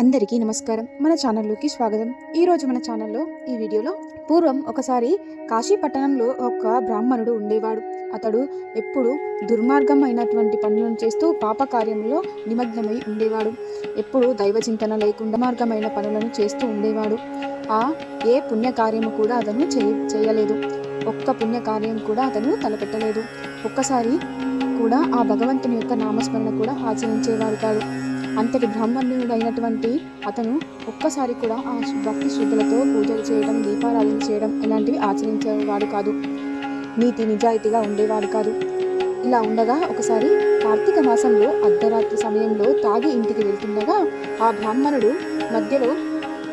అందరికీ నమస్కారం. మన ఛానల్లోకి స్వాగతం. ఈరోజు మన ఛానల్లో ఈ వీడియోలో పూర్వం ఒకసారి కాశీ పట్టణంలో ఒక బ్రాహ్మణుడు ఉండేవాడు. అతడు ఎప్పుడు దుర్మార్గం అయినటువంటి పనులను చేస్తూ పాప కార్యంలో నిమగ్నమై ఉండేవాడు. ఎప్పుడు దైవ చింతన లేకుండా మార్గమైన పనులను చేస్తూ ఉండేవాడు. ఆ ఏ పుణ్యకార్యము కూడా అతను చేయ చేయలేదు. ఒక్క పుణ్యకార్యం కూడా అతను తలపెట్టలేదు. ఒక్కసారి కూడా ఆ భగవంతుని యొక్క నామస్మరణ కూడా ఆచరించేవాడు కాదు. అంతటి బ్రాహ్మణుడైనటువంటి అతను ఒక్కసారి కూడా ఆ భక్తి శ్రద్ధలతో పూజలు చేయడం దీపారాధన చేయడం ఇలాంటివి ఆచరించేవాడు కాదు. నీతి నిజాయితీగా ఉండేవాడు కాదు. ఇలా ఉండగా ఒకసారి కార్తీక మాసంలో అర్ధరాత్రి సమయంలో తాగి ఇంటికి వెళ్తుండగా ఆ బ్రాహ్మణుడు మధ్యలో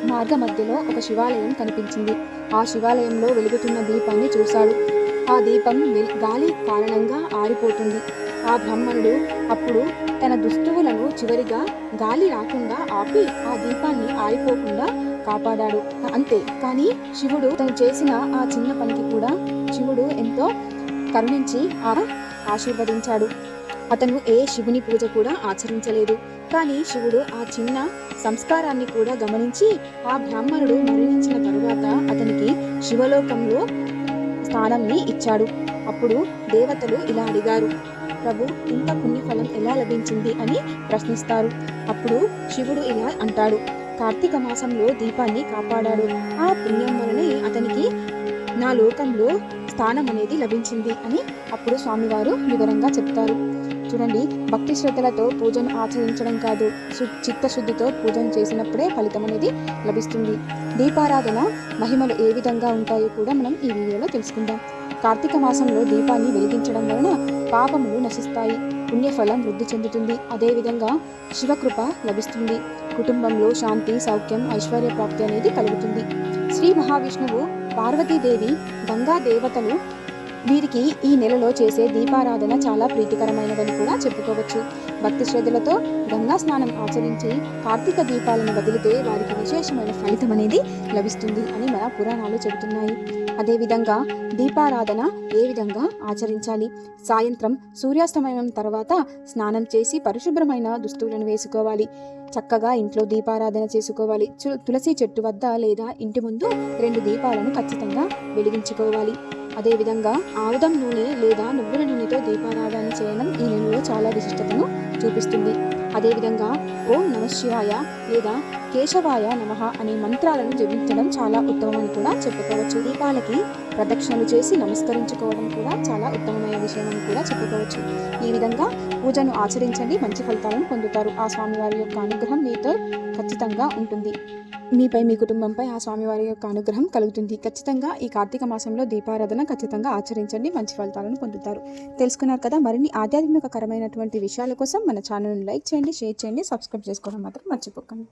మార్గ మధ్యలో ఒక శివాలయం కనిపించింది. ఆ శివాలయంలో వెలుగుతున్న దీపాన్ని చూశాడు. ఆ దీపం గాలి కారణంగా ఆరిపోతుంది. ఆ బ్రాహ్మణుడు అప్పుడు తన దుస్తువులను చివరిగా గాలి రాకుండా ఆపి ఆ దీపాన్ని ఆరిపోకుండా కాపాడాడు. అంతే కానీ శివుడు తను చేసిన ఆ చిన్న పనికి కూడా శివుడు ఎంతో కరుణించి ఆ ఆశీర్వదించాడు. అతను ఏ శివుని పూజ కూడా ఆచరించలేదు. కానీ శివుడు ఆ చిన్న సంస్కారాన్ని కూడా గమనించి ఆ బ్రాహ్మణుడు మరణించిన తరువాత అతనికి శివలోకంలో స్థానంని ఇచ్చాడు. అప్పుడు దేవతలు ఇలా అడిగారు ప్రభు ఇంత పుణ్యఫలం ఎలా లభించింది అని ప్రశ్నిస్తారు. అప్పుడు శివుడు ఇలా అంటాడు కార్తీక మాసంలో దీపాన్ని కాపాడాడు. ఆ పుణ్యం వలనే అతనికి నా లోకంలో స్థానం అనేది లభించింది అని అప్పుడు స్వామివారు వివరంగా చెప్తారు. చూడండి భక్తి శ్రద్ధలతో పూజను ఆచరించడం కాదు. చిత్తశుద్ధితో పూజను చేసినప్పుడే ఫలితం అనేది లభిస్తుంది. దీపారాధన మహిమలు ఏ విధంగా ఉంటాయో కూడా మనం ఈ వీడియోలో తెలుసుకుందాం. కార్తీక మాసంలో దీపాన్ని వెలిగించడం వలన పాపములు నశిస్తాయి. పుణ్యఫలం వృద్ధి చెందుతుంది. అదేవిధంగా శివకృప లభిస్తుంది. కుటుంబంలో శాంతి సౌఖ్యం ఐశ్వర్య ప్రాప్తి అనేది కలుగుతుంది. శ్రీ మహావిష్ణువు పార్వతీదేవి గంగా దేవతలు వీరికి ఈ నెలలో చేసే దీపారాధన చాలా ప్రీతికరమైనదని కూడా చెప్పుకోవచ్చు. భక్తి శ్రద్ధలతో గంగా స్నానం ఆచరించి కార్తీక దీపాలను వదిలితే వారికి విశేషమైన ఫలితం అనేది లభిస్తుంది అని మన పురాణాలు చెబుతున్నాయి. అదేవిధంగా దీపారాధన ఏ విధంగా ఆచరించాలి? సాయంత్రం సూర్యాస్తమయం తర్వాత స్నానం చేసి పరిశుభ్రమైన దుస్తువులను వేసుకోవాలి. చక్కగా ఇంట్లో దీపారాధన చేసుకోవాలి. తులసి చెట్టు వద్ద లేదా ఇంటి ముందు రెండు దీపాలను ఖచ్చితంగా వెలిగించుకోవాలి. అదేవిధంగా ఆముదం నూనె లేదా నువ్వుల నూనెతో దీపారాధన చేయడం ఈ నెలలో చాలా విశిష్టతను చూపిస్తుంది. అదేవిధంగా ఓం నమ శివాయ లేదా కేశవాయ నమః అనే మంత్రాలను జపించడం చాలా ఉత్తమమని కూడా చెప్పుకోవచ్చు. దీపాలకి ప్రదక్షిణలు చేసి నమస్కరించుకోవడం కూడా చాలా ఉత్తమమైన విషయం అని కూడా చెప్పుకోవచ్చు. ఈ విధంగా పూజను ఆచరించండి మంచి ఫలితాలను పొందుతారు. ఆ స్వామివారి యొక్క అనుగ్రహం మీతో ఖచ్చితంగా ఉంటుంది. మీపై మీ కుటుంబంపై ఆ స్వామివారి యొక్క అనుగ్రహం కలుగుతుంది. ఖచ్చితంగా ఈ కార్తీక మాసంలో దీపారాధన ఖచ్చితంగా ఆచరించండి మంచి ఫలితాలను పొందుతారు. తెలుసుకున్నారు కదా మరిన్ని ఆధ్యాత్మికకరమైనటువంటి విషయాల కోసం మన ఛానల్ని లైక్ చేయండి షేర్ చేయండి సబ్స్క్రైబ్ చేసుకోవడం మాత్రం మర్చిపోకండి.